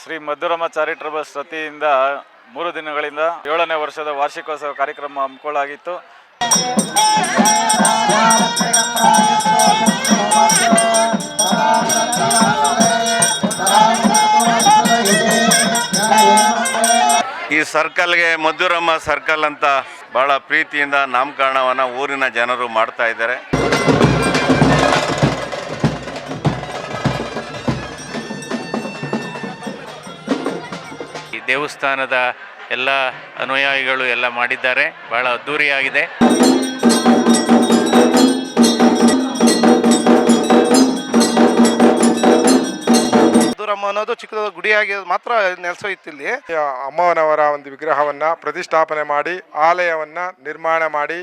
Shri ಮಧುರಮ charitable ಸತಿಯಿಂದ ಮೂರು ದಿನಗಳಿಂದ ಏಳನೇ ವರ್ಷದ ವಾರ್ಷಿಕೋತ್ಸವ ಕಾರ್ಯಕ್ರಮ ಹಮ್ಮಿಕೊಳ್ಳಲಾಗಿತ್ತು ಈ ಸರ್ಕಲ್ಗೆ ಮಧುರಮ್ಮ ಸರ್ಕಲ್ ಅಂತ ಬಹಳ ಪ್ರೀತಿಯಿಂದ ನಾಮಕರಣವನ್ನು ಊರಿನ ಜನರು ಮಾಡ್ತಾ ಇದ್ದಾರೆ. ಈ ದೇವಸ್ಥಾನದ ಎಲ್ಲ ಅನುಯಾಯಿಗಳು ಎಲ್ಲ ಮಾಡಿದ್ದಾರೆ. ಬಹಳ ಅದ್ಧೂರಿಯಾಗಿದೆ ರಾಮಚಂದ್ರಮ್ಮ ಅನ್ನೋದು ಚಿಕ್ಕದಾದ ಗುಡಿಯಾಗಿ ಮಾತ್ರ ನೆಲೆಸೋಯ್ತಿಲ್ಲಿ ಅಮ್ಮನವರ ಒಂದು ವಿಗ್ರಹವನ್ನ ಪ್ರತಿಷ್ಠಾಪನೆ ಮಾಡಿ ಆಲಯವನ್ನ ನಿರ್ಮಾಣ ಮಾಡಿ.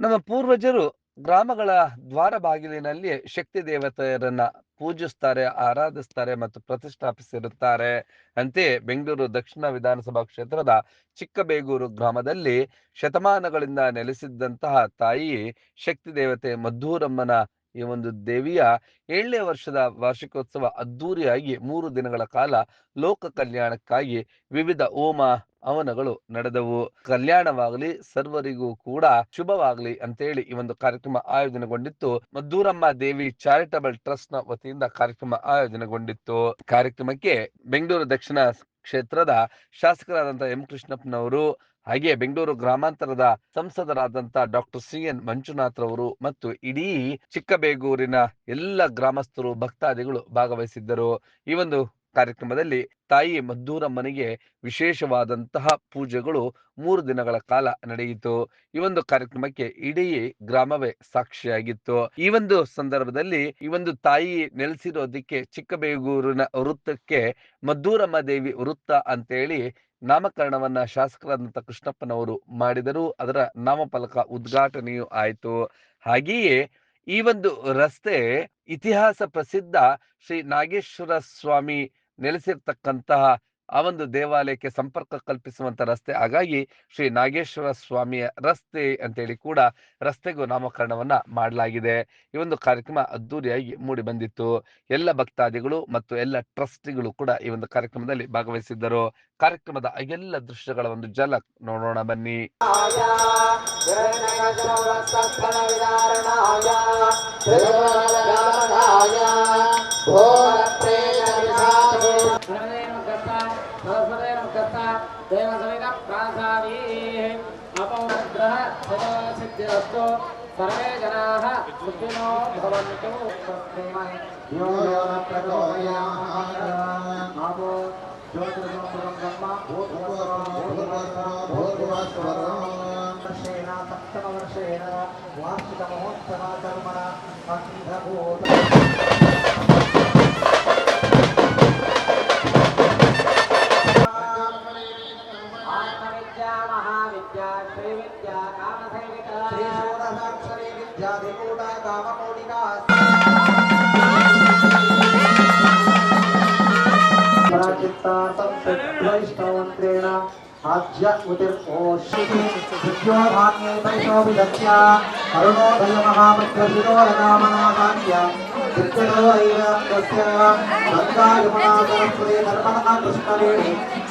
ನಮ್ಮ ಪೂರ್ವಜರು ಗ್ರಾಮಗಳ ದ್ವಾರ ಬಾಗಿಲಿನಲ್ಲಿ ಶಕ್ತಿ ದೇವತೆಯರನ್ನ ಪೂಜಿಸ್ತಾರೆ, ಆರಾಧಿಸ್ತಾರೆ ಮತ್ತು ಪ್ರತಿಷ್ಠಾಪಿಸಿರುತ್ತಾರೆ ಅಂತೆಯೇ ಬೆಂಗಳೂರು ದಕ್ಷಿಣ ವಿಧಾನಸಭಾ ಕ್ಷೇತ್ರದ ಚಿಕ್ಕಬೇಗೂರು ಗ್ರಾಮದಲ್ಲಿ ಶತಮಾನಗಳಿಂದ ನೆಲೆಸಿದ್ದಂತಹ ತಾಯಿ ಶಕ್ತಿ ದೇವತೆ ಮದ್ದೂರಮ್ಮನ ಈ ಒಂದು ದೇವಿಯ ಏಳನೇ ವರ್ಷದ ವಾರ್ಷಿಕೋತ್ಸವ ಅದ್ದೂರಿಯಾಗಿ ಮೂರು ದಿನಗಳ ಕಾಲ ಲೋಕ ಕಲ್ಯಾಣಕ್ಕಾಗಿ ವಿವಿಧ ಹೋಮ ಹವನಗಳು ನಡೆದವು. ಕಲ್ಯಾಣವಾಗಲಿ, ಸರ್ವರಿಗೂ ಕೂಡ ಶುಭವಾಗಲಿ ಅಂತೇಳಿ ಈ ಒಂದು ಕಾರ್ಯಕ್ರಮ ಆಯೋಜನೆಗೊಂಡಿತ್ತು. ಮದ್ದೂರಮ್ಮ ದೇವಿ ಚಾರಿಟಬಲ್ ಟ್ರಸ್ಟ್ನ ವತಿಯಿಂದ ಕಾರ್ಯಕ್ರಮ ಆಯೋಜನೆಗೊಂಡಿತ್ತು. ಕಾರ್ಯಕ್ರಮಕ್ಕೆ ಬೆಂಗಳೂರು ದಕ್ಷಿಣ ಕ್ಷೇತ್ರದ ಶಾಸಕರಾದಂತಹ ಎಂ ಕೃಷ್ಣಪ್ಪನವರು ಹಾಗೆ ಬೆಂಗಳೂರು ಗ್ರಾಮಾಂತರದ ಸಂಸದರಾದಂತ ಡಾಕ್ಟರ್ ಸಿ ಎನ್ ಮಂಜುನಾಥ್ ಮತ್ತು ಇಡೀ ಚಿಕ್ಕಬೇಗೂರಿನ ಎಲ್ಲ ಗ್ರಾಮಸ್ಥರು, ಭಕ್ತಾದಿಗಳು ಭಾಗವಹಿಸಿದ್ದರು. ಈ ಒಂದು ಕಾರ್ಯಕ್ರಮದಲ್ಲಿ ತಾಯಿ ಮದ್ದೂರಮ್ಮನಿಗೆ ವಿಶೇಷವಾದಂತಹ ಪೂಜೆಗಳು ಮೂರು ದಿನಗಳ ಕಾಲ ನಡೆಯಿತು. ಈ ಒಂದು ಕಾರ್ಯಕ್ರಮಕ್ಕೆ ಇಡೀ ಗ್ರಾಮವೇ ಸಾಕ್ಷಿಯಾಗಿತ್ತು. ಈ ಒಂದು ಸಂದರ್ಭದಲ್ಲಿ ಈ ಒಂದು ತಾಯಿ ನೆಲೆಸಿರೋದಕ್ಕೆ ಚಿಕ್ಕಬೇಗೂರಿನ ವೃತ್ತಕ್ಕೆ ಮದ್ದೂರಮ್ಮ ದೇವಿ ವೃತ್ತ ಅಂತೇಳಿ ನಾಮಕರಣವನ್ನ ಶಾಸಕರಾದಂತ ಕೃಷ್ಣಪ್ಪನವರು ಮಾಡಿದರು. ಅದರ ನಾಮಫಲಕ ಉದ್ಘಾಟನೆಯೂ ಆಯಿತು. ಹಾಗೆಯೇ ಈ ಒಂದು ರಸ್ತೆ ಇತಿಹಾಸ ಪ್ರಸಿದ್ಧ ಶ್ರೀ ನಾಗೇಶ್ವರ ಸ್ವಾಮಿ ನೆಲೆಸಿರ್ತಕ್ಕಂತಹ ಆ ಒಂದು ದೇವಾಲಯಕ್ಕೆ ಸಂಪರ್ಕ ಕಲ್ಪಿಸುವಂತ ರಸ್ತೆ. ಹಾಗಾಗಿ ಶ್ರೀ ನಾಗೇಶ್ವರ ಸ್ವಾಮಿಯ ರಸ್ತೆ ಅಂತೇಳಿ ಕೂಡ ರಸ್ತೆಗೂ ನಾಮಕರಣವನ್ನ ಮಾಡಲಾಗಿದೆ. ಈ ಒಂದು ಕಾರ್ಯಕ್ರಮ ಅದ್ದೂರಿಯಾಗಿ ಮೂಡಿ ಬಂದಿತ್ತು. ಎಲ್ಲ ಭಕ್ತಾದಿಗಳು ಮತ್ತು ಎಲ್ಲ ಟ್ರಸ್ಟಿಗಳು ಕೂಡ ಈ ಒಂದು ಕಾರ್ಯಕ್ರಮದಲ್ಲಿ ಭಾಗವಹಿಸಿದ್ದರು. ಕಾರ್ಯಕ್ರಮದ ಎಲ್ಲ ದೃಶ್ಯಗಳ ಒಂದು ಜಲಕ್ ನೋಡೋಣ ಬನ್ನಿ. సిద్ధిరస్తు సర్వే జనాః సుఖినో భవంతు యో యో న ప్రకోయాః నామో జ్యోతిర్గం బ్రహ్మ భూతోరం వార్షిక మహోత్సవ కర్మణ आज्य उतिर्पोषिति विद्योधान्ये वैष्णोभिदस्य अरुणोदय महामन्त्रशिरो लगामनाकान्य कृत्यणोरैवास्य गङ्गायमुनासरस्वती नर्मदा कृष्णवेणि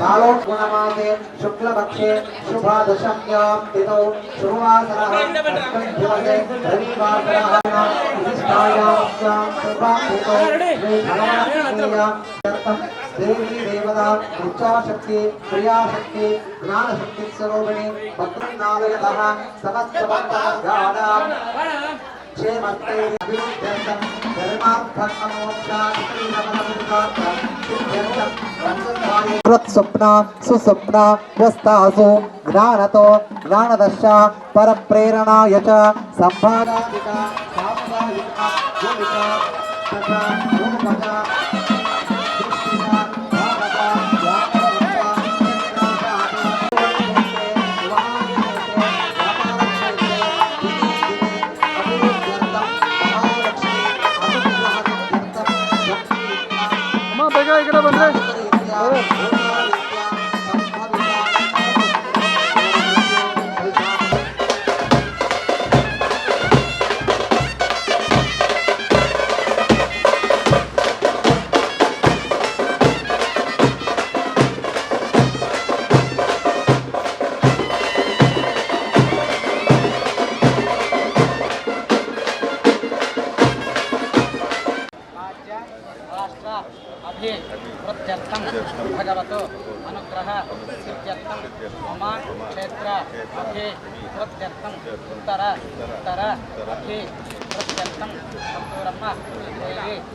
सालोगुणमासे शुक्लपक्षे शुभादशम्यां तिथौ शुभवासरः दिवसे रविवासरः विशिष्टायां शुभातिथौ श्रीभगवान् देवी देवता इच्छाशक्ति क्रियाशक्ति ज्ञानशक्ति स्वरूपिणी भक्तिनालयतः समस्तभक्तगाढां क्षेमस्ते अभिवृद्ध्यर्थं धर्मार्थमोक्षादिकैरवलम्बितार्थं सिद्ध्यर्थं ब्रह्मचार्य स्वप्न सुस्वप्न व्यस्तासु ज्ञानतो ज्ञानदश परप्रेरणाय च सम्भादादिका सामुदायिका भूमिका तथा भूमजा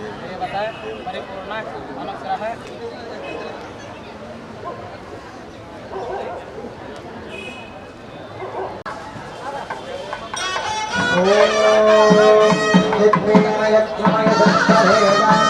ये बताएँ परिपूर्ण अनुसरा है ओम यज्ञेन यज्ञमय दत्तदेवा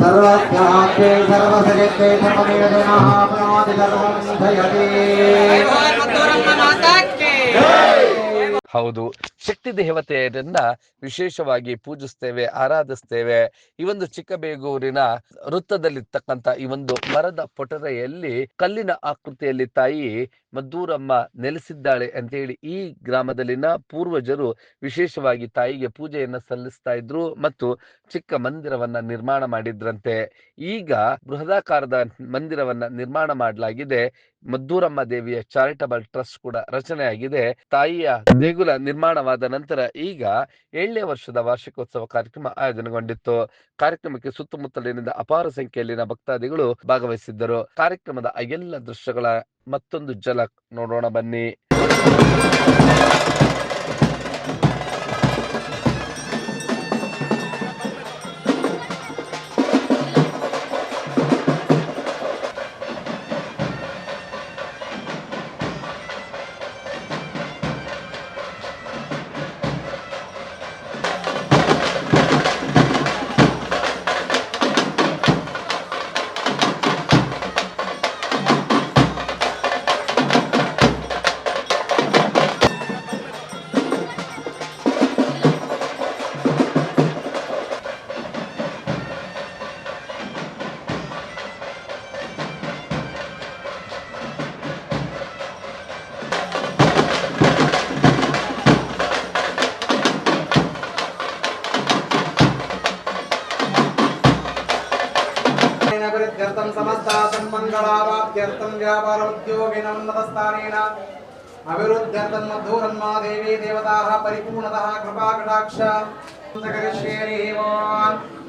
सर्वस्यात्ते सर्वसजत्ते सर्वमेव नमः प्रमादि सर्वं धयते ಹೌದು. ಶಕ್ತಿ ದೇವತೆಯರನ್ನ ವಿಶೇಷವಾಗಿ ಪೂಜಿಸ್ತೇವೆ, ಆರಾಧಿಸ್ತೇವೆ. ಈ ಒಂದು ಚಿಕ್ಕಬೇಗೂರಿನ ವೃತ್ತದಲ್ಲಿರ್ತಕ್ಕಂಥ ಈ ಒಂದು ಮರದ ಪೊಟರೆಯಲ್ಲಿ ಕಲ್ಲಿನ ಆಕೃತಿಯಲ್ಲಿ ತಾಯಿ ಮದ್ದೂರಮ್ಮ ನೆಲೆಸಿದ್ದಾಳೆ ಅಂತ ಹೇಳಿ ಈ ಗ್ರಾಮದಲ್ಲಿನ ಪೂರ್ವಜರು ವಿಶೇಷವಾಗಿ ತಾಯಿಗೆ ಪೂಜೆಯನ್ನ ಸಲ್ಲಿಸ್ತಾ ಇದ್ರು ಮತ್ತು ಚಿಕ್ಕ ಮಂದಿರವನ್ನ ನಿರ್ಮಾಣ ಮಾಡಿದ್ರಂತೆ. ಈಗ ಬೃಹದಾಕಾರದ ಮಂದಿರವನ್ನ ನಿರ್ಮಾಣ ಮಾಡಲಾಗಿದೆ. ಮದ್ದೂರಮ್ಮ ದೇವಿಯ ಚಾರಿಟಬಲ್ ಟ್ರಸ್ಟ್ ಕೂಡ ರಚನೆಯಾಗಿದೆ. ತಾಯಿಯ ದೇಗುಲ ನಿರ್ಮಾಣವಾದ ನಂತರ ಈಗ ಏಳನೇ ವರ್ಷದ ವಾರ್ಷಿಕೋತ್ಸವ ಕಾರ್ಯಕ್ರಮ ಆಯೋಜನೆಗೊಂಡಿತ್ತು. ಕಾರ್ಯಕ್ರಮಕ್ಕೆ ಸುತ್ತಮುತ್ತಲಿನಿಂದ ಅಪಾರ ಸಂಖ್ಯೆಯಲ್ಲಿನ ಭಕ್ತಾದಿಗಳು ಭಾಗವಹಿಸಿದ್ದರು. ಕಾರ್ಯಕ್ರಮದ ಎಲ್ಲ ದೃಶ್ಯಗಳ ಮತ್ತೊಂದು ಜಲ ನೋಡೋಣ ಬನ್ನಿ. ప్రాప్త్యర్థం సమస్త సన్మంగళావాప్త్యర్థం వ్యాపార ఉద్యోగినోన్నతస్థానేన అభివృద్ధ్యర్థం మధురన్మా దేవీ దేవతాః పరిపూర్ణతః కృపా కటాక్ష కరిష్యే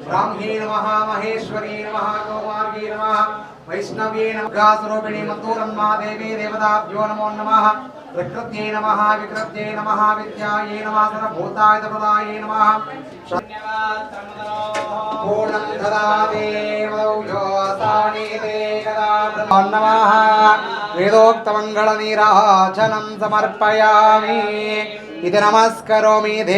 బ్రాహ్మీ నమః మహేశ్వరీ నమః కౌమార్గీ నమః वैष्णवी नमः स्वरूपिणी मधुरन्मा देवी देवताभ्यो नमो नमः प्रकृत्यै नमः विकृत्यै नमः विद्यायै नमः सर्वभूतायुधप्रदायै नमः पूर्णं ददाति वदौघोऽसानीते कदा ब्रह्मण्णवाः वेदोक्तमङ्गलनीराजनं समर्पयामि इति नमस्करोमि दे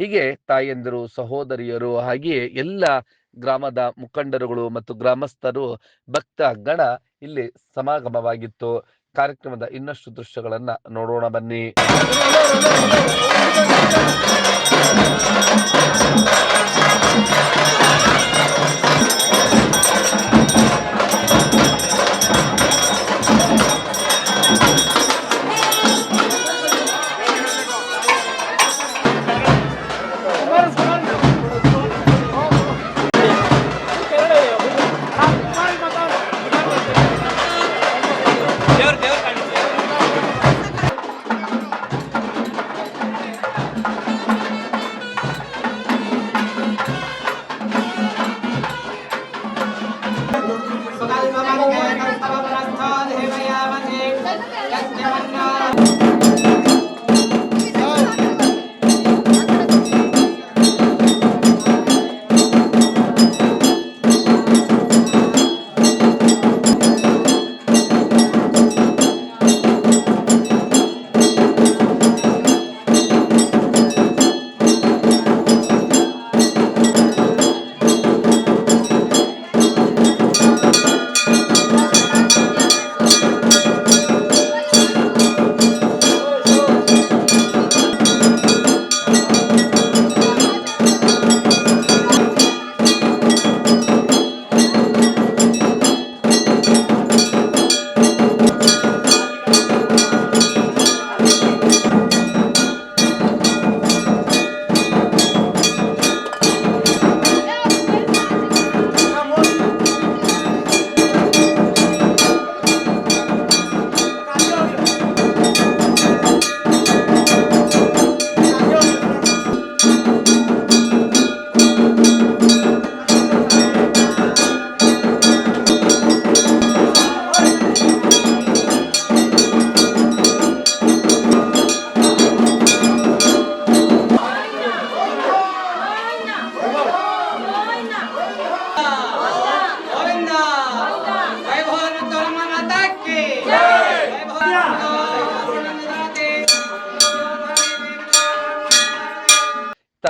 ಹೀಗೆ ತಾಯಂದಿರು, ಸಹೋದರಿಯರು ಹಾಗೆಯೇ ಎಲ್ಲ ಗ್ರಾಮದ ಮುಖಂಡರುಗಳು ಮತ್ತು ಗ್ರಾಮಸ್ಥರು ಭಕ್ತ ಗಣ ಇಲ್ಲಿ ಸಮಾಗಮವಾಗಿತ್ತು. ಕಾರ್ಯಕ್ರಮದ ಇನ್ನಷ್ಟು ದೃಶ್ಯಗಳನ್ನ ನೋಡೋಣ ಬನ್ನಿ. Bye.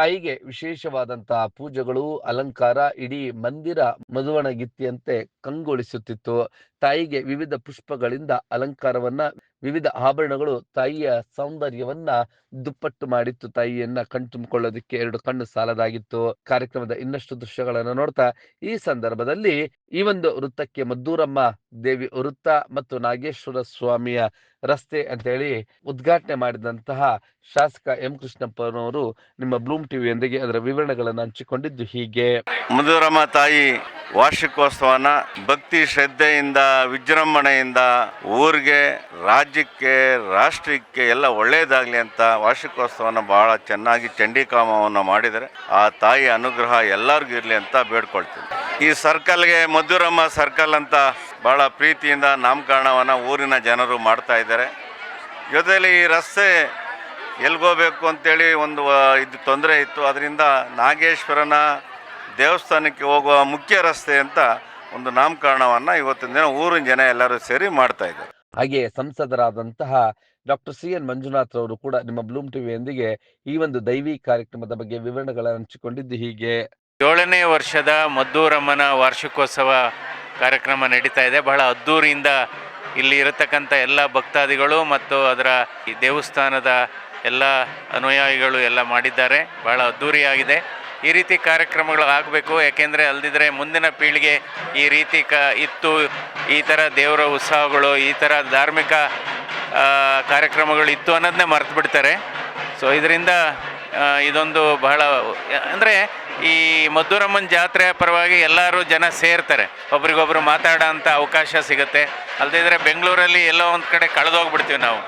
ತಾಯಿಗೆ ವಿಶೇಷವಾದಂತಹ ಪೂಜೆಗಳು ಅಲಂಕಾರ ಇಡೀ ಮಂದಿರ ಮದುವಣಗಿತ್ತಿಯಂತೆ ಕಂಗೊಳಿಸುತ್ತಿತ್ತು. ತಾಯಿಗೆ ವಿವಿಧ ಪುಷ್ಪಗಳಿಂದ ಅಲಂಕಾರವನ್ನ ವಿವಿಧ ಆಭರಣಗಳು ತಾಯಿಯ ಸೌಂದರ್ಯವನ್ನ ದುಪ್ಪಟ್ಟು ಮಾಡಿತ್ತು. ತಾಯಿಯನ್ನ ಕಣ್ತುಂಬಿಕೊಳ್ಳೋದಕ್ಕೆ ಎರಡು ಕಣ್ಣು ಸಾಲದಾಗಿತ್ತು. ಕಾರ್ಯಕ್ರಮದ ಇನ್ನಷ್ಟು ದೃಶ್ಯಗಳನ್ನು ನೋಡ್ತಾ ಈ ಸಂದರ್ಭದಲ್ಲಿ ಈ ಒಂದು ವೃತ್ತಕ್ಕೆ ಮದ್ದೂರಮ್ಮ, ದೇವಿ ವೃತ್ತ ಮತ್ತು ನಾಗೇಶ್ವರ ಸ್ವಾಮಿಯ ರಸ್ತೆ ಅಂತ ಹೇಳಿ ಉದ್ಘಾಟನೆ ಮಾಡಿದಂತಹ ಶಾಸಕ ಎಂ ಕೃಷ್ಣಪ್ಪನವರು ನಿಮ್ಮ ಬ್ಲೂಮ್ ಟಿವಿಯೊಂದಿಗೆ ಅದರ ವಿವರಣೆಗಳನ್ನು ಹಂಚಿಕೊಂಡಿದ್ದು ಹೀಗೆ. ಮಧುರಮ್ಮ ತಾಯಿ ವಾರ್ಷಿಕೋತ್ಸವನ ಭಕ್ತಿ ಶ್ರದ್ಧೆಯಿಂದ ವಿಜೃಂಭಣೆಯಿಂದ ಊರಿಗೆ ರಾಜ್ಯಕ್ಕೆ, ರಾಷ್ಟ್ರಕ್ಕೆ ಎಲ್ಲ ಒಳ್ಳೆಯದಾಗಲಿ ಅಂತ ವಾರ್ಷಿಕೋತ್ಸವನ ಬಹಳ ಚೆನ್ನಾಗಿ ಚಂಡಿಕಾಮವನ್ನು ಮಾಡಿದರೆ ಆ ತಾಯಿ ಅನುಗ್ರಹ ಎಲ್ಲರಿಗೂ ಇರಲಿ ಅಂತ ಬೇಡ್ಕೊಳ್ತೀನಿ. ಈ ಸರ್ಕಲ್ಗೆ ಮಧುರಮ್ಮ ಸರ್ಕಲ್ ಅಂತ ಬಹಳ ಪ್ರೀತಿಯಿಂದ ನಾಮಕರಣವನ್ನು ಊರಿನ ಜನರು ಮಾಡ್ತಾ ಇದ್ದಾರೆ. ಜೊತೆಯಲ್ಲಿ ಈ ರಸ್ತೆ ಎಲ್ಗೋಬೇಕು ಅಂತೇಳಿ ಒಂದು ಇದು ತೊಂದರೆ ಇತ್ತು. ಅದರಿಂದ ನಾಗೇಶ್ವರನ ದೇವಸ್ಥಾನಕ್ಕೆ ಹೋಗುವ ಮುಖ್ಯ ರಸ್ತೆ ಅಂತ ಒಂದು ನಾಮಕರಣವನ್ನು ಇವತ್ತಿನ ದಿನ ಊರಿನ ಜನ ಎಲ್ಲರೂ ಸೇರಿ ಮಾಡ್ತಾ ಹಾಗೆ ಸಂಸದರಾದಂತಹ ಡಾಕ್ಟರ್ ಸಿ ಎನ್ ಮಂಜುನಾಥ್ ಅವರು ಕೂಡ ನಿಮ್ಮ ಬ್ಲೂಮ್ ಟಿವಿಯೊಂದಿಗೆ ಈ ಒಂದು ದೈವಿ ಕಾರ್ಯಕ್ರಮದ ಬಗ್ಗೆ ವಿವರಣೆಗಳನ್ನು ಹಂಚಿಕೊಂಡಿದ್ದು ಹೀಗೆ. ಏಳನೇ ವರ್ಷದ ಮದ್ದೂರಮ್ಮನ ವಾರ್ಷಿಕೋತ್ಸವ ಕಾರ್ಯಕ್ರಮ ನಡೀತಾ ಇದೆ. ಬಹಳ ಅದ್ದೂರಿಯಿಂದ ಇಲ್ಲಿ ಇರತಕ್ಕಂಥ ಎಲ್ಲ ಭಕ್ತಾದಿಗಳು ಮತ್ತು ಅದರ ಈ ದೇವಸ್ಥಾನದ ಎಲ್ಲ ಅನುಯಾಯಿಗಳು ಎಲ್ಲ ಮಾಡಿದ್ದಾರೆ. ಬಹಳ ಅದ್ಧೂರಿಯಾಗಿದೆ ಈ ರೀತಿ ಕಾರ್ಯಕ್ರಮಗಳು ಆಗಬೇಕು, ಯಾಕೆಂದರೆ ಅಲ್ದಿದ್ರೆ ಮುಂದಿನ ಪೀಳಿಗೆ ಈ ರೀತಿ ಕ ಇತ್ತು, ಈ ಥರ ದೇವರ ಉತ್ಸವಗಳು ಈ ಥರ ಧಾರ್ಮಿಕ ಕಾರ್ಯಕ್ರಮಗಳು ಇತ್ತು ಅನ್ನೋದನ್ನೇ ಮರೆತು ಬಿಡ್ತಾರೆ. ಸೊ ಇದರಿಂದ ಇದೊಂದು ಬಹಳ, ಅಂದರೆ ಈ ಮದ್ದೂರಮ್ಮನ ಜಾತ್ರೆ ಪರವಾಗಿ ಎಲ್ಲರೂ ಜನ ಸೇರ್ತಾರೆ. ಒಬ್ರಿಗೊಬ್ರು ಮಾತಾಡೋ ಅಂಥ ಅವಕಾಶ ಸಿಗುತ್ತೆ. ಅಲ್ಲದಿದ್ದರೆ ಬೆಂಗಳೂರಲ್ಲಿ ಎಲ್ಲೋ ಒಂದು ಕಡೆ ಕಳೆದೋಗ್ಬಿಡ್ತೀವಿ ನಾವು.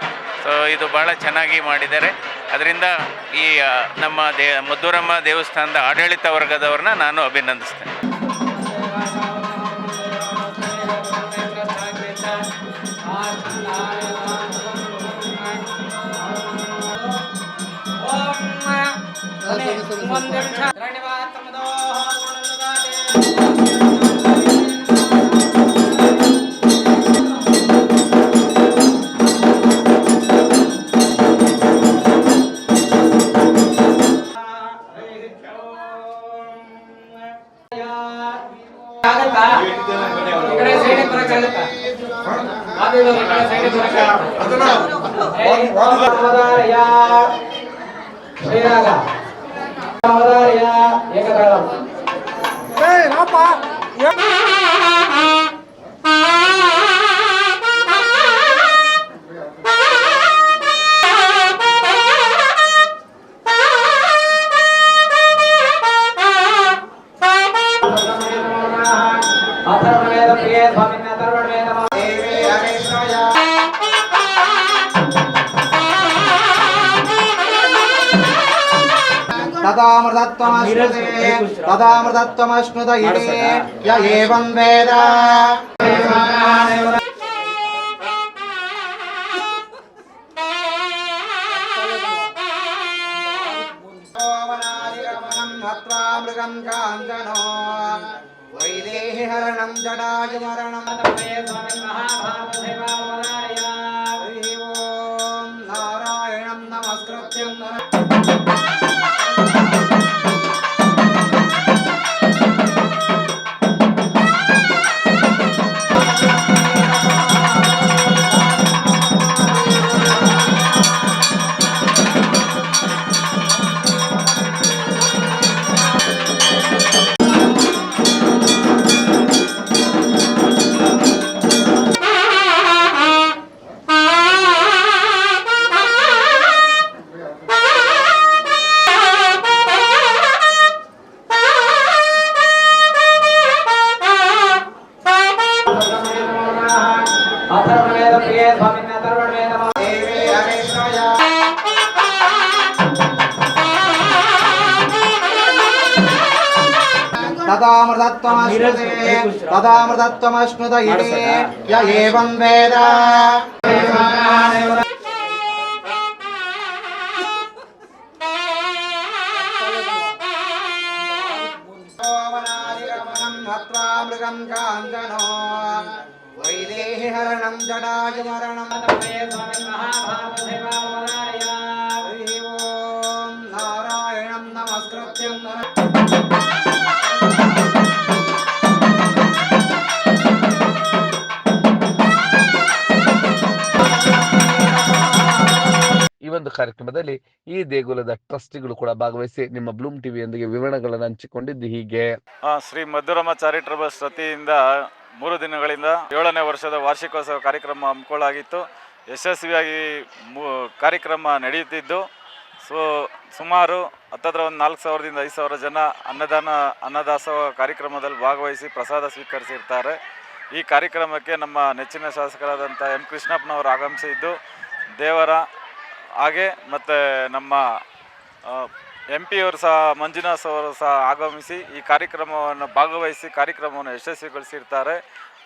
ಸೊ ಇದು ಭಾಳ ಚೆನ್ನಾಗಿ ಮಾಡಿದ್ದಾರೆ. ಅದರಿಂದ ಈ ನಮ್ಮ ದೇ, ಮದ್ದೂರಮ್ಮ ದೇವಸ್ಥಾನದ ಆಡಳಿತ ವರ್ಗದವ್ರನ್ನ ನಾನು ಅಭಿನಂದಿಸ್ತೇನೆ. తదామృతత్వమశ్నుతే తదామృతత్వమశ్నుత ఇదే య ఏవం వేద మృగం కాంజనో వైదేహి హరణం జడాజు మరణం తదామృతత్వమశ్నుతే తదామృతత్వమశ్నుత ఇదే య ఏవం వేద. మృగం కాంజనో వైదేహి హరణం జడాజు మరణం ಕಾರ್ಯಕ್ರಮದಲ್ಲಿ ಈ ದೇಗುಲದ ಟ್ರಸ್ಟಿಗಳು ಕೂಡ ಭಾಗವಹಿಸಿ ನಿಮ್ಮ ಬ್ಲೂಮ್ ಟಿವಿಯೊಂದಿಗೆ ವಿವರಣೆಗಳನ್ನು ಹಂಚಿಕೊಂಡಿದ್ದು ಹೀಗೆ. ಶ್ರೀ ಮಧುರಮ ಚಾರಿಟಬಲ್ ವತಿಯಿಂದ ಮೂರು ದಿನಗಳಿಂದ ಏಳನೇ ವರ್ಷದ ವಾರ್ಷಿಕೋತ್ಸವ ಕಾರ್ಯಕ್ರಮ ಹಮ್ಮಿಕೊಳ್ಳಾಗಿತ್ತು ಯಶಸ್ವಿಯಾಗಿ ಕಾರ್ಯಕ್ರಮ ನಡೆಯುತ್ತಿದ್ದು. ಸೊ, ಸುಮಾರು ಹತ್ತತ್ರ ಒಂದು ನಾಲ್ಕು ಸಾವಿರದಿಂದ ಐದು ಸಾವಿರ ಜನ ಅನ್ನದಾನ, ಅನ್ನದಾಸೋಹ ಕಾರ್ಯಕ್ರಮದಲ್ಲಿ ಭಾಗವಹಿಸಿ ಪ್ರಸಾದ ಸ್ವೀಕರಿಸಿರ್ತಾರೆ. ಈ ಕಾರ್ಯಕ್ರಮಕ್ಕೆ ನಮ್ಮ ನೆಚ್ಚಿನ ಶಾಸಕರಾದಂಥ ಎಂ ಕೃಷ್ಣಪ್ಪನವರು ಆಗಮಿಸಿದ್ದು. ದೇವರ ಹಾಗೆ ಮತ್ತು ನಮ್ಮ ಎಂ ಪಿ ಅವರು ಸಹ, ಮಂಜುನಾಥ್ ಅವರು ಸಹ ಆಗಮಿಸಿ ಈ ಕಾರ್ಯಕ್ರಮವನ್ನು ಭಾಗವಹಿಸಿ ಕಾರ್ಯಕ್ರಮವನ್ನು ಯಶಸ್ವಿಗೊಳಿಸಿರ್ತಾರೆ.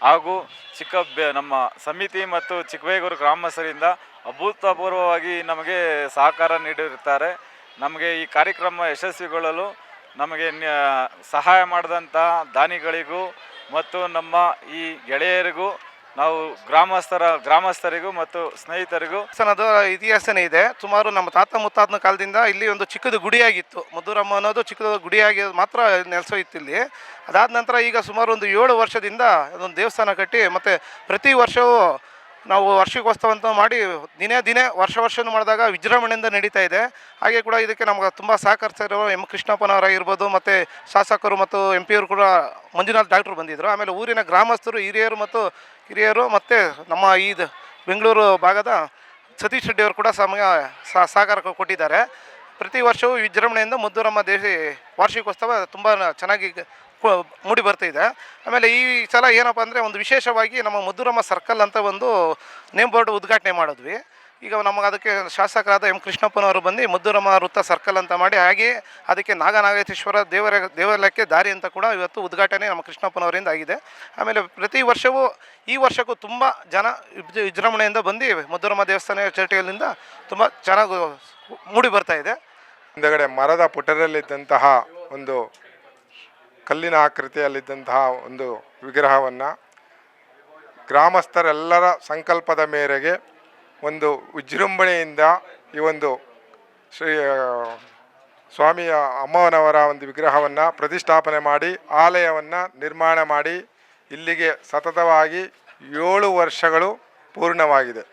ಹಾಗೂ ಚಿಕ್ಕ ನಮ್ಮ ಸಮಿತಿ ಮತ್ತು ಚಿಕ್ಕಬೇಗೂರು ಗ್ರಾಮಸ್ಥರಿಂದ ಅಭೂತಪೂರ್ವವಾಗಿ ನಮಗೆ ಸಹಕಾರ ನೀಡಿರುತ್ತಾರೆ. ನಮಗೆ ಈ ಕಾರ್ಯಕ್ರಮ ಯಶಸ್ವಿಗೊಳ್ಳಲು ನಮಗೆ ಸಹಾಯ ಮಾಡಿದಂಥ ದಾನಿಗಳಿಗೂ ಮತ್ತು ನಮ್ಮ ಈ ಗೆಳೆಯರಿಗೂ ನಾವು ಗ್ರಾಮಸ್ಥರ, ಗ್ರಾಮಸ್ಥರಿಗೂ ಮತ್ತು ಸ್ನೇಹಿತರಿಗೂ ಅದು ಇತಿಹಾಸನೇ ಇದೆ. ಸುಮಾರು ನಮ್ಮ ತಾತ ಮುತ್ತಾತನ ಕಾಲದಿಂದ ಇಲ್ಲಿ ಒಂದು ಚಿಕ್ಕದು ಗುಡಿಯಾಗಿತ್ತು. ಮಧುರಮ್ಮ ಅನ್ನೋದು ಚಿಕ್ಕದ ಗುಡಿಯಾಗಿ ಮಾತ್ರ ನೆಲೆಸೋಯಿತ್ತು ಇಲ್ಲಿ. ಅದಾದ ನಂತರ ಈಗ ಸುಮಾರು ಒಂದು ಏಳು ವರ್ಷದಿಂದ ಅದೊಂದು ದೇವಸ್ಥಾನ ಕಟ್ಟಿ, ಮತ್ತು ಪ್ರತಿ ವರ್ಷವೂ ನಾವು ವಾರ್ಷಿಕೋತ್ಸವ ಅಂತ ಮಾಡಿ ದಿನೇ ದಿನೇ ವರ್ಷ ವರ್ಷನೂ ಮಾಡಿದಾಗ ವಿಜೃಂಭಣೆಯಿಂದ ನಡೀತಾ ಇದೆ. ಹಾಗೆ ಕೂಡ ಇದಕ್ಕೆ ನಮ್ಗೆ ತುಂಬ ಸಹಕರಿಸಿರೋ ಎಂ ಕೃಷ್ಣಪ್ಪನವರಾಗಿರ್ಬೋದು ಮತ್ತು ಶಾಸಕರು ಮತ್ತು ಎಂ ಪಿಯವರು ಕೂಡ ಮಂಜುನಾಥ್ ಡಾಕ್ಟ್ರು ಬಂದಿದ್ದರು ಆಮೇಲೆ ಊರಿನ ಗ್ರಾಮಸ್ಥರು, ಹಿರಿಯರು ಮತ್ತು ಹಿರಿಯರು ಮತ್ತು ನಮ್ಮ ಈ ಬೆಂಗಳೂರು ಭಾಗದ ಸತೀಶ್ ರೆಡ್ಡಿಯವರು ಕೂಡ ಸಮಯ ಸಹ- ಸಹಕಾರ ಕೊಟ್ಟಿದ್ದಾರೆ. ಪ್ರತಿ ವರ್ಷವೂ ವಿಜೃಂಭಣೆಯಿಂದ ಮುದ್ದೂರಮ್ಮ ದೇವಿ ವಾರ್ಷಿಕೋತ್ಸವ ತುಂಬ ಚೆನ್ನಾಗಿ ಮೂಡಿ ಬರ್ತಿದೆ. ಆಮೇಲೆ ಈ ಸಲ ಏನಪ್ಪ ಅಂದರೆ ಒಂದು ವಿಶೇಷವಾಗಿ ನಮ್ಮ ಮುದ್ದೂರಮ್ಮ ಸರ್ಕಲ್ ಅಂತ ಒಂದು ನೇಮ್ ಬೋರ್ಡ್ ಉದ್ಘಾಟನೆ ಮಾಡಿದ್ವಿ. ಈಗ ನಮಗೆ ಅದಕ್ಕೆ ಶಾಸಕರಾದ ಎಂ ಕೃಷ್ಣಪ್ಪನವರು ಬಂದು ಮಧುರಮ್ಮ ವೃತ್ತ ಸರ್ಕಲ್ ಅಂತ ಮಾಡಿ ಹಾಗೆ ಅದಕ್ಕೆ ನಾಗನಾಗೇಶ್ವರ ದೇವರ ದೇವಾಲಯಕ್ಕೆ ದಾರಿ ಅಂತ ಕೂಡ ಇವತ್ತು ಉದ್ಘಾಟನೆ ನಮ್ಮ ಕೃಷ್ಣಪ್ಪನವರಿಂದ ಆಗಿದೆ. ಆಮೇಲೆ ಪ್ರತಿ ವರ್ಷವೂ ಈ ವರ್ಷಕ್ಕೂ ತುಂಬ ಜನ ವಿಜೃ- ವಿಜೃಂಭಣೆಯಿಂದ ಬಂದು ಮಧುರಮ್ಮ ದೇವಸ್ಥಾನ ಚರ್ಟಿಯಲ್ಲಿಂದ ತುಂಬ ಚೆನ್ನಾಗಿ ಮೂಡಿ ಬರ್ತಾ ಇದೆ. ಹಿಂದಗಡೆ ಮರದ ಪುಟದಲ್ಲಿದ್ದಂತಹ ಒಂದು ಕಲ್ಲಿನ ಆಕೃತಿಯಲ್ಲಿದ್ದಂತಹ ಒಂದು ವಿಗ್ರಹವನ್ನು ಗ್ರಾಮಸ್ಥರೆಲ್ಲರ ಸಂಕಲ್ಪದ ಮೇರೆಗೆ ಒಂದು ವಿಜೃಂಭಣೆಯಿಂದ ಈ ಒಂದು ಶ್ರೀ ಸ್ವಾಮಿಯ ಅಮ್ಮನವರ ಒಂದು ವಿಗ್ರಹವನ್ನು ಪ್ರತಿಷ್ಠಾಪನೆ ಮಾಡಿ, ಆಲಯವನ್ನು ನಿರ್ಮಾಣ ಮಾಡಿ, ಇಲ್ಲಿಗೆ ಸತತವಾಗಿ ಏಳು ವರ್ಷಗಳು ಪೂರ್ಣವಾಗಿದೆ.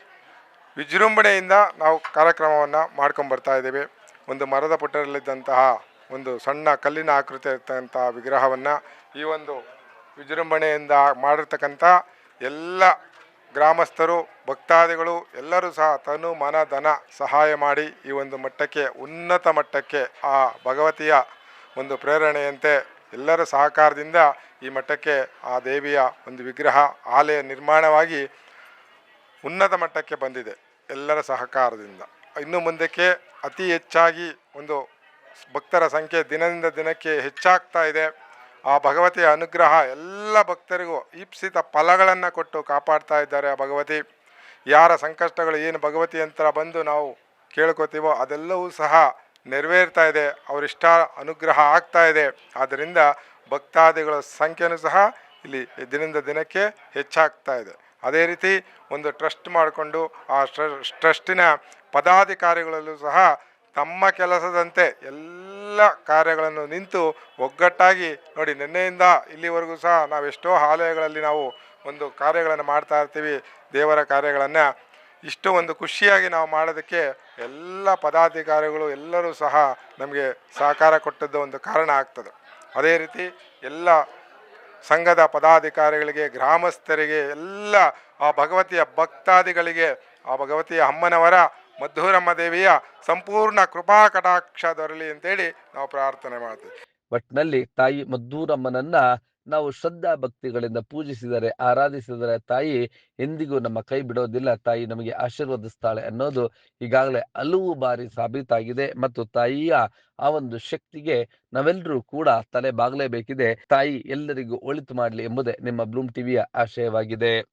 ವಿಜೃಂಭಣೆಯಿಂದ ನಾವು ಕಾರ್ಯಕ್ರಮವನ್ನು ಮಾಡ್ಕೊಂಬರ್ತಾ ಇದ್ದೇವೆ. ಒಂದು ಮರದ ಪುಟ್ಟರಲ್ಲಿದ್ದಂತಹ ಒಂದು ಸಣ್ಣ ಕಲ್ಲಿನ ಆಕೃತಿ ಇರ್ತಕ್ಕಂತಹ ವಿಗ್ರಹವನ್ನು ಈ ಒಂದು ವಿಜೃಂಭಣೆಯಿಂದ ಮಾಡಿರ್ತಕ್ಕಂಥ ಎಲ್ಲ ಗ್ರಾಮಸ್ಥರು, ಭಕ್ತಾದಿಗಳು ಎಲ್ಲರೂ ಸಹ ತನು ಮನ, ಧನ ಸಹಾಯ ಮಾಡಿ ಈ ಒಂದು ಮಟ್ಟಕ್ಕೆ, ಉನ್ನತ ಮಟ್ಟಕ್ಕೆ ಆ ಭಗವತಿಯ ಒಂದು ಪ್ರೇರಣೆಯಂತೆ ಎಲ್ಲರ ಸಹಕಾರದಿಂದ ಈ ಮಟ್ಟಕ್ಕೆ ಆ ದೇವಿಯ ಒಂದು ವಿಗ್ರಹ, ಆಲಯ ನಿರ್ಮಾಣವಾಗಿ ಉನ್ನತ ಮಟ್ಟಕ್ಕೆ ಬಂದಿದೆ ಎಲ್ಲರ ಸಹಕಾರದಿಂದ. ಇನ್ನು ಮುಂದಕ್ಕೆ ಅತಿ ಹೆಚ್ಚಾಗಿ ಒಂದು ಭಕ್ತರ ಸಂಖ್ಯೆ ದಿನದಿಂದ ದಿನಕ್ಕೆ ಹೆಚ್ಚಾಗ್ತಾ ಇದೆ. ಆ ಭಗವತಿಯ ಅನುಗ್ರಹ ಎಲ್ಲ ಭಕ್ತರಿಗೂ ಈಪ್ಸಿತ ಫಲಗಳನ್ನು ಕೊಟ್ಟು ಕಾಪಾಡ್ತಾ ಇದ್ದಾರೆ ಆ ಭಗವತಿ. ಯಾರ ಸಂಕಷ್ಟಗಳು ಏನು ಭಗವತಿ ಅಂತ ಬಂದು ನಾವು ಕೇಳ್ಕೊತೀವೋ ಅದೆಲ್ಲವೂ ಸಹ ನೆರವೇರ್ತಾ ಇದೆ. ಅವರಿಷ್ಟ ಅನುಗ್ರಹ ಆಗ್ತಾ ಇದೆ. ಆದ್ದರಿಂದ ಭಕ್ತಾದಿಗಳ ಸಂಖ್ಯೆನೂ ಸಹ ಇಲ್ಲಿ ದಿನದಿಂದ ದಿನಕ್ಕೆ ಹೆಚ್ಚಾಗ್ತಾ ಇದೆ. ಅದೇ ರೀತಿ ಒಂದು ಟ್ರಸ್ಟ್ ಮಾಡಿಕೊಂಡು ಆ ಟ್ರಸ್ಟಿನ ಪದಾಧಿಕಾರಿಗಳಲ್ಲೂ ಸಹ ತಮ್ಮ ಕೆಲಸದಂತೆ ಎಲ್ಲ ಕಾರ್ಯಗಳನ್ನು ನಿಂತು ಒಗ್ಗಟ್ಟಾಗಿ ನೋಡಿ, ನಿನ್ನೆಯಿಂದ ಇಲ್ಲಿವರೆಗೂ ಸಹ ನಾವೆಷ್ಟೋ ಆಲಯಗಳಲ್ಲಿ ನಾವು ಒಂದು ಕಾರ್ಯಗಳನ್ನು ಮಾಡ್ತಾ ಇರ್ತೀವಿ, ದೇವರ ಕಾರ್ಯಗಳನ್ನು. ಇಷ್ಟು ಒಂದು ಖುಷಿಯಾಗಿ ನಾವು ಮಾಡೋದಕ್ಕೆ ಎಲ್ಲ ಪದಾಧಿಕಾರಿಗಳು ಎಲ್ಲರೂ ಸಹ ನಮಗೆ ಸಹಕಾರ ಕೊಟ್ಟದ್ದು ಒಂದು ಕಾರಣ ಆಗ್ತದೆ. ಅದೇ ರೀತಿ ಎಲ್ಲ ಸಂಘದ ಪದಾಧಿಕಾರಿಗಳಿಗೆ, ಗ್ರಾಮಸ್ಥರಿಗೆ, ಎಲ್ಲ ಆ ಭಗವತಿಯ ಭಕ್ತಾದಿಗಳಿಗೆ, ಆ ಭಗವತಿಯ ಅಮ್ಮನವರ ಮಧುರಮ್ಮ ದೇವಿಯ ಸಂಪೂರ್ಣ ಕೃಪಾ ಕಟಾಕ್ಷ ದೊರಲಿ ಅಂತೇಳಿ ನಾವು ಪ್ರಾರ್ಥನೆ ಮಾಡ್ತೀವಿ. ಒಟ್ಟಿನಲ್ಲಿ ತಾಯಿ ಮದ್ದೂರಮ್ಮನನ್ನ ನಾವು ಶ್ರದ್ಧಾ ಭಕ್ತಿಗಳಿಂದ ಪೂಜಿಸಿದರೆ, ಆರಾಧಿಸಿದರೆ ತಾಯಿ ಎಂದಿಗೂ ನಮ್ಮ ಕೈ ಬಿಡೋದಿಲ್ಲ. ತಾಯಿ ನಮಗೆ ಆಶೀರ್ವದಿಸ್ತಾಳೆ ಅನ್ನೋದು ಈಗಾಗಲೇ ಹಲವು ಬಾರಿ ಸಾಬೀತಾಗಿದೆ ಮತ್ತು ತಾಯಿಯ ಆ ಒಂದು ಶಕ್ತಿಗೆ ನಾವೆಲ್ಲರೂ ಕೂಡ ತಲೆ ಬಾಗಲೇಬೇಕಿದೆ. ತಾಯಿ ಎಲ್ಲರಿಗೂ ಒಳಿತು ಮಾಡಲಿ ಎಂಬುದೇ ನಿಮ್ಮ ಬ್ಲೂಮ್ ಟಿವಿಯ ಆಶಯವಾಗಿದೆ.